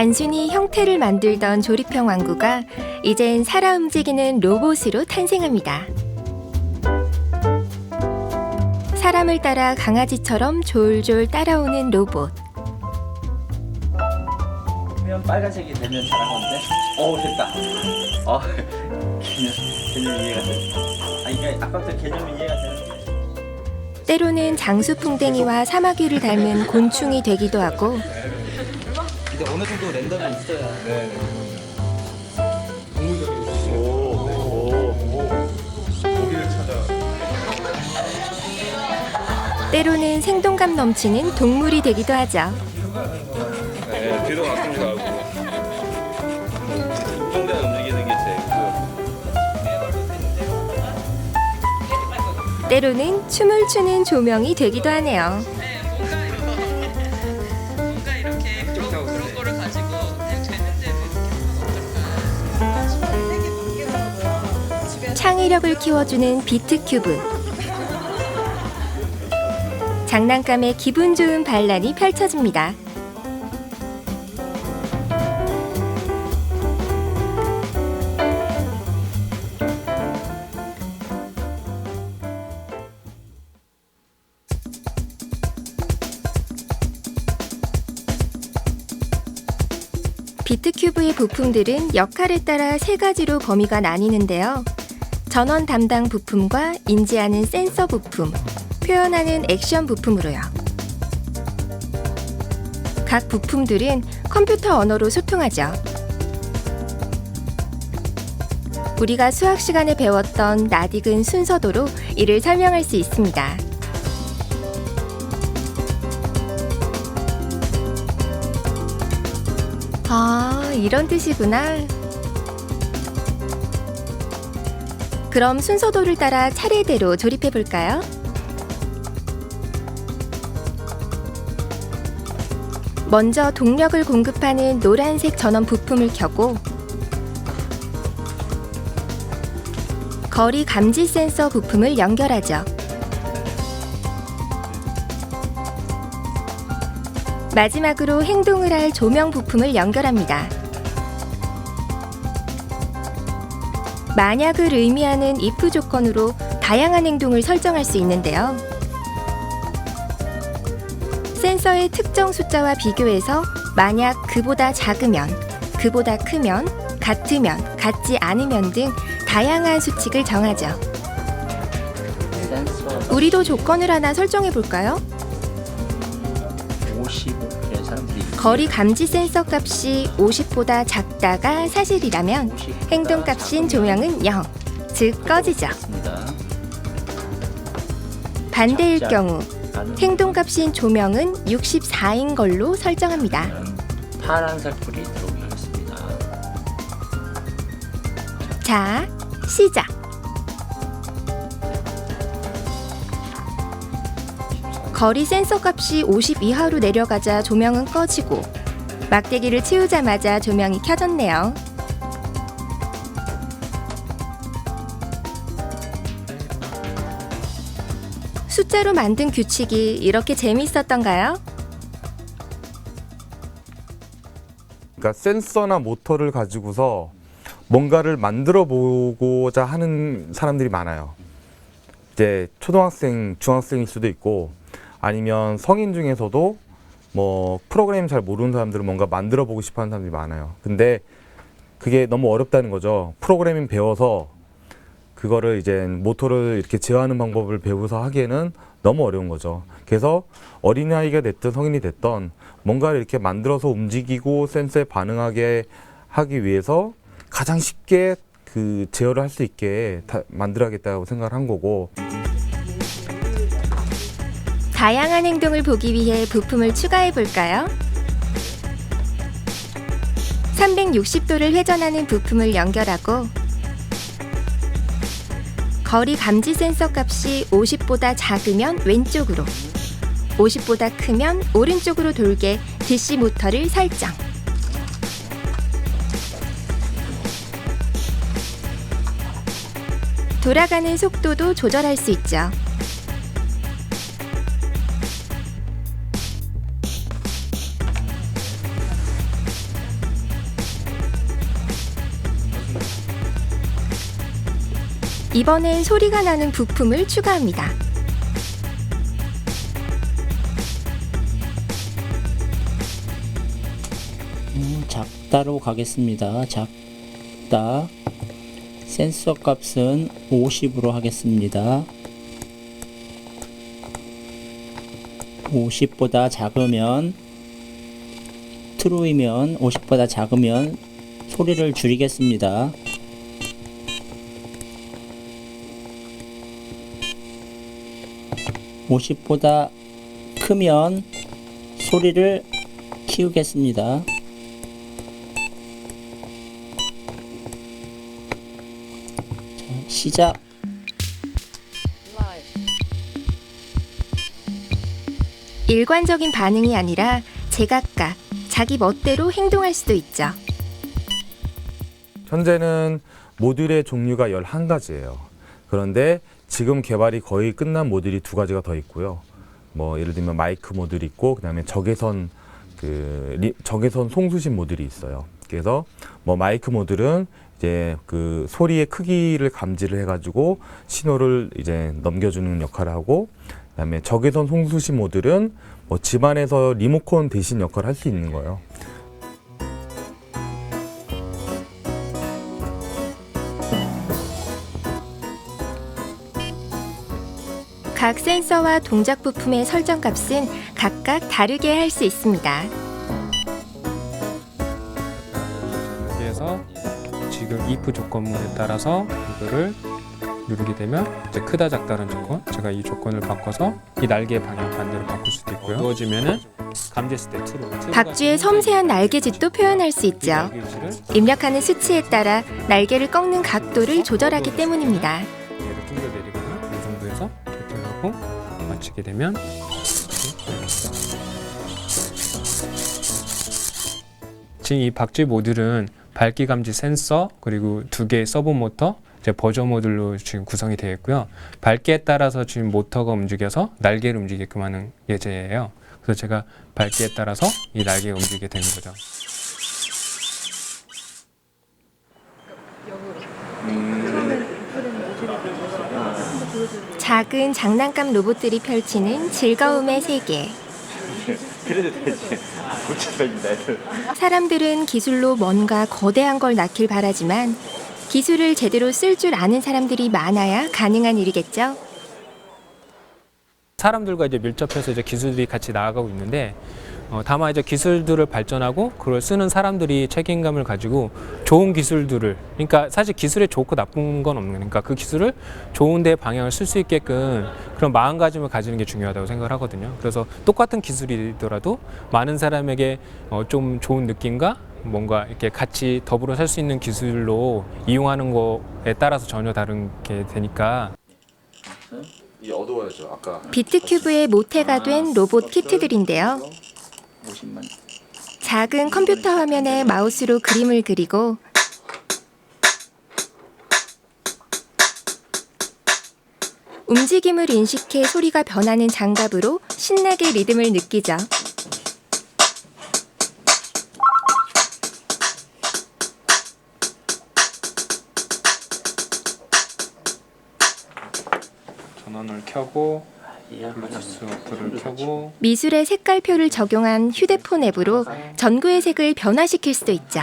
단순히 형태를 만들던 조립형 완구가 이젠 살아 움직이는 로봇으로 탄생합니다. 사람을 따라 강아지처럼 졸졸 따라오는 로봇. 그러면 빨간색이 되면 잘한 건데. 어 됐다. 어 개념 개념 이해가 돼. 아 이게 아까부터 개념이 이해가 되는데. 때로는 장수풍뎅이와 사마귀를 닮은 곤충이 되기도 하고 근데 어느 정도 랜덤이 있어야. 네. 고기를 찾아. 때로는 생동감 넘치는 동물이 되기도 하죠. 네, 뒤로 가끔 가고. 뚱뚱대 움직이는 게 제일 그. 때로는 춤을 추는 조명이 되기도 하네요. 창의력을 키워주는 비트 큐브. 장난감의 기분 좋은 반란이 펼쳐집니다. 비트큐브의 부품들은 역할에 따라 세 가지로 범위가 나뉘는데요. 전원 담당 부품과 인지하는 센서 부품, 표현하는 액션 부품으로요. 각 부품들은 컴퓨터 언어로 소통하죠. 우리가 수학 시간에 배웠던 낯익은 순서도로 이를 설명할 수 있습니다. 아, 이런 뜻이구나. 그럼 순서도를 따라 차례대로 조립해 볼까요? 먼저 동력을 공급하는 노란색 전원 부품을 켜고 거리 감지 센서 부품을 연결하죠. 마지막으로 행동을 할 조명 부품을 연결합니다. 만약을 의미하는 if 조건으로 다양한 행동을 설정할 수 있는데요. 센서의 특정 숫자와 비교해서 만약 그보다 작으면, 그보다 크면, 같으면, 같지 않으면 등 다양한 수칙을 정하죠. 우리도 조건을 하나 설정해 볼까요? 거리 감지 센서 값이 50보다 작다가 사실이라면 50 행동 값인 조명은 0, 즉 꺼지죠. 반대일 경우 행동 값인 조명은 64인 걸로 설정합니다. 파란색 불이 들어오게 하겠습니다. 자, 시작. 거리 센서 값이 50 이하로 내려가자 조명은 꺼지고 막대기를 치우자마자 조명이 켜졌네요. 숫자로 만든 규칙이 이렇게 재미있었던가요? 그러니까 센서나 모터를 가지고서 뭔가를 만들어 보고자 하는 사람들이 많아요. 이제 초등학생, 중학생일 수도 있고 아니면 성인 중에서도 뭐 프로그램 잘 모르는 사람들은 뭔가 만들어 보고 싶어 하는 사람들이 많아요. 근데 그게 너무 어렵다는 거죠. 프로그래밍 배워서 그거를 이제 모터를 이렇게 제어하는 방법을 배워서 하기에는 너무 어려운 거죠. 그래서 어린아이가 됐든 성인이 됐던 뭔가를 이렇게 만들어서 움직이고 센서에 반응하게 하기 위해서 가장 쉽게 그 제어를 할 수 있게 다 만들어야겠다고 생각을 한 거고 다양한 행동을 보기 위해 부품을 추가해 볼까요? 360도를 회전하는 부품을 연결하고 거리 감지 센서 값이 50보다 작으면 왼쪽으로 50보다 크면 오른쪽으로 돌게 DC 모터를 설정. 돌아가는 속도도 조절할 수 있죠. 이번엔 소리가 나는 부품을 추가합니다. 음, 작다로 가겠습니다. 작다. 센서 값은 50으로 하겠습니다. 50보다 작으면 트루이면 50보다 작으면 소리를 줄이겠습니다. (50보다) 크면 소리를 키우겠습니다. 시작. 일관적인 반응이 아니라 제각각 자기 멋대로 행동할 수도 있죠. 현재는 모듈의 종류가 11가지예요. 그런데 지금 개발이 거의 끝난 모듈이 두 가지가 더 있고요. 뭐 예를 들면 마이크 모듈이 있고 그다음에 적외선 그 리- 적외선 송수신 모듈이 있어요. 그래서 뭐 마이크 모듈은 이제 그 소리의 크기를 감지를 해가지고 신호를 이제 넘겨주는 역할을 하고 그다음에 적외선 송수신 모듈은 뭐 집안에서 리모컨 대신 역할을 할 수 있는 거예요. 각 센서와 동작 부품의 설정 값은 각각 다르게 할 수 있습니다. 여기에서 지금 if 조건문에 따라서 이거를 누르게 되면 이제 크다 작다는 조건 제가 이 조건을 바꿔서 이 날개의 방향 반대로 바꿀 수도 있고요 누워지면은 감지했을 때 트루 박쥐의 섬세한 날개짓도 표현할 수이 있죠. 입력하는 수치에 따라 날개를 꺾는 각도를 조절하기 때문입니다. 세팅하고 마치게 되면 지금 이 박쥐 모듈은 밝기 감지 센서 그리고 두 개의 서브 모터 이제 버저 모듈로 지금 구성이 되어 있고요. 밝기에 따라서 지금 모터가 움직여서 날개를 움직이게끔 하는 예제예요. 그래서 제가 밝기에 따라서 이 날개가 움직이게 되는 거죠. 작은 장난감 로봇들이 펼치는 즐거움의 세계. 그래도 되지. 고쳐입니다 애들. 사람들은 기술로 뭔가 거대한 걸 낳길 바라지만 기술을 제대로 쓸 줄 아는 사람들이 많아야 가능한 일이겠죠. 사람들과 이제 밀접해서 이제 기술들이 같이 나아가고 있는데 어, 다만 이제 기술들을 발전하고 그걸 쓰는 사람들이 책임감을 가지고 좋은 기술들을 그러니까 사실 기술에 좋고 나쁜 건 없는 거니까 그 기술을 좋은 데 방향을 쓸 수 있게끔 그런 마음가짐을 가지는 게 중요하다고 생각을 하거든요. 그래서 똑같은 기술이더라도 많은 사람에게 어, 좀 좋은 느낌과 뭔가 이렇게 같이 더불어 살 수 있는 기술로 이용하는 거에 따라서 전혀 다른 게 되니까 비트큐브의 모태가 된 로봇 키트들인데요. 50만. 작은 컴퓨터 화면에 마우스로 그림을 그리고 움직임을 인식해 소리가 변하는 장갑으로 신나게 리듬을 느끼죠. 전원을 켜고 블루투스 어플을 켜고 미술의 색깔표를 적용한 휴대폰 앱으로 전구의 색을 변화시킬 수도 있죠.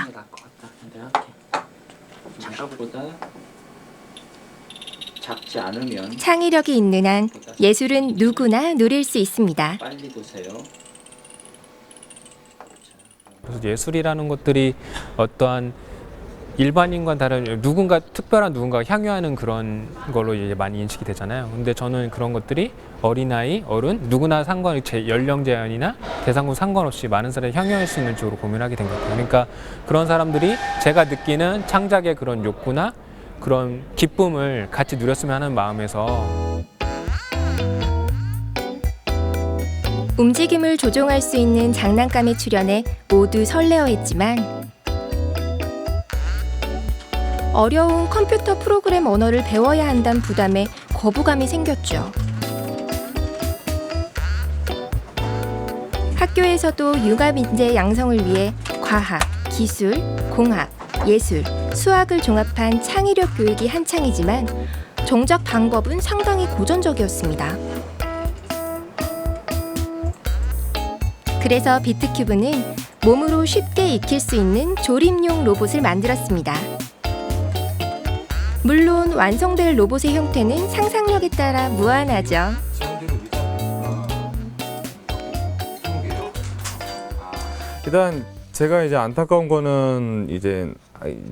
장갑보다 작지 않으면 창의력이 있는 한 예술은 누구나 누릴 수 있습니다. 빨리 보세요. 그래서 예술이라는 것들이 어떠한 일반인과 다른 누군가 특별한 누군가가 향유하는 그런 걸로 이제 많이 인식이 되잖아요. 근데 저는 그런 것들이 어린아이, 어른 누구나 상관 제 연령 제한이나 대상군 상관없이 많은 사람이 향유할 수 있는 쪽으로 고민하게 된 것 같아요. 그러니까 그런 사람들이 제가 느끼는 창작의 그런 욕구나 그런 기쁨을 같이 누렸으면 하는 마음에서 움직임을 조종할 수 있는 장난감의 출현에 모두 설레어했지만 어려운 컴퓨터 프로그램 언어를 배워야 한다는 부담에 거부감이 생겼죠. 학교에서도 융합 인재 양성을 위해 과학, 기술, 공학, 예술, 수학을 종합한 창의력 교육이 한창이지만 정작 방법은 상당히 고전적이었습니다. 그래서 비트큐브는 몸으로 쉽게 익힐 수 있는 조립용 로봇을 만들었습니다. 물론 완성될 로봇의 형태는 상상력에 따라 무한하죠. 일단 제가 이제 안타까운 거는 이제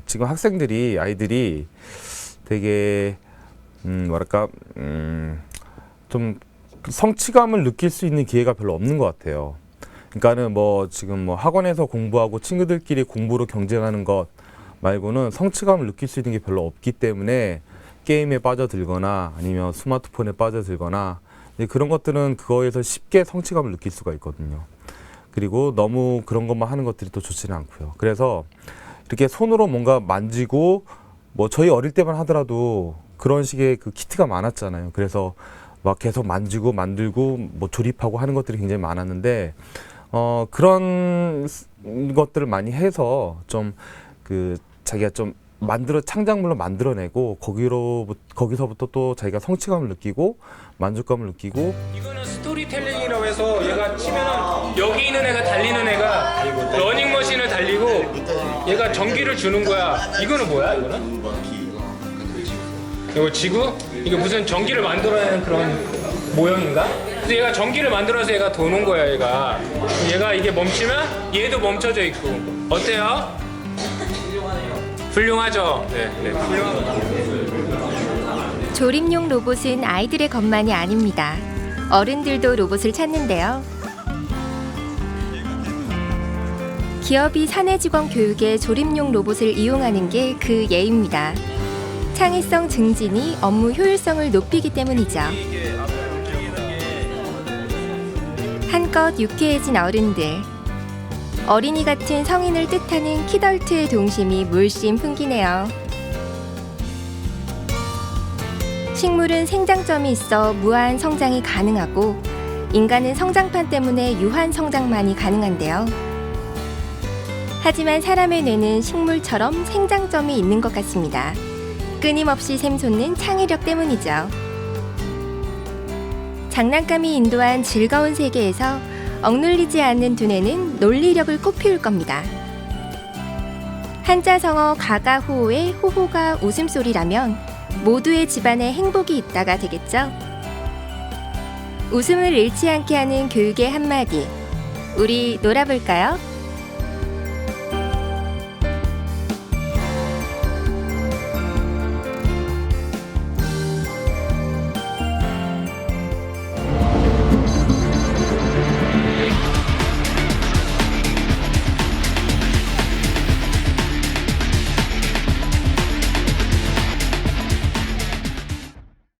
지금 학생들이 아이들이 되게 음 뭐랄까 음좀 성취감을 느낄 수 있는 기회가 별로 없는 것 같아요. 그러니까는 뭐 지금 뭐 학원에서 공부하고 친구들끼리 공부로 경쟁하는 것 말고는 성취감을 느낄 수 있는 게 별로 없기 때문에 게임에 빠져들거나 아니면 스마트폰에 빠져들거나 그런 것들은 그거에서 쉽게 성취감을 느낄 수가 있거든요. 그리고 너무 그런 것만 하는 것들이 또 좋지는 않고요. 그래서 이렇게 손으로 뭔가 만지고 뭐 저희 어릴 때만 하더라도 그런 식의 그 키트가 많았잖아요. 그래서 막 계속 만지고 만들고 뭐 조립하고 하는 것들이 굉장히 많았는데 어 그런 스- 것들을 많이 해서 좀그 자기가 좀 만들어 창작물로 만들어내고 거기로 거기서부터 또 자기가 성취감을 느끼고 만족감을 느끼고 이거는 스토리텔링이라고 해서 얘가 치면은 여기 있는 애가 달리는 애가 러닝머신을 달리고 얘가 전기를 주는 거야. 이거는 뭐야? 이거는? 이거 지구? 이게 무슨 전기를 만들어내는 그런 모형인가? 그래서 얘가 전기를 만들어서 얘가 도는 거야, 얘가. 얘가 이게 멈추면 얘도 멈춰져 있고. 어때요? 훌륭하죠? 네, 네. 조립용 로봇은 아이들의 것만이 아닙니다. 어른들도 로봇을 찾는데요. 기업이 사내 직원 교육에 조립용 로봇을 이용하는 게 그 예입니다. 창의성 증진이 업무 효율성을 높이기 때문이죠. 한껏 유쾌해진 어른들. 어린이 같은 성인을 뜻하는 키덜트의 동심이 물씬 풍기네요. 식물은 생장점이 있어 무한 성장이 가능하고 인간은 성장판 때문에 유한 성장만이 가능한데요. 하지만 사람의 뇌는 식물처럼 생장점이 있는 것 같습니다. 끊임없이 샘솟는 창의력 때문이죠. 장난감이 인도한 즐거운 세계에서 억눌리지 않는 두뇌는 논리력을 꽃피울 겁니다. 한자성어 가가호호의 호호가 웃음소리라면 모두의 집안에 행복이 있다가 되겠죠? 웃음을 잃지 않게 하는 교육의 한마디. 우리 놀아볼까요?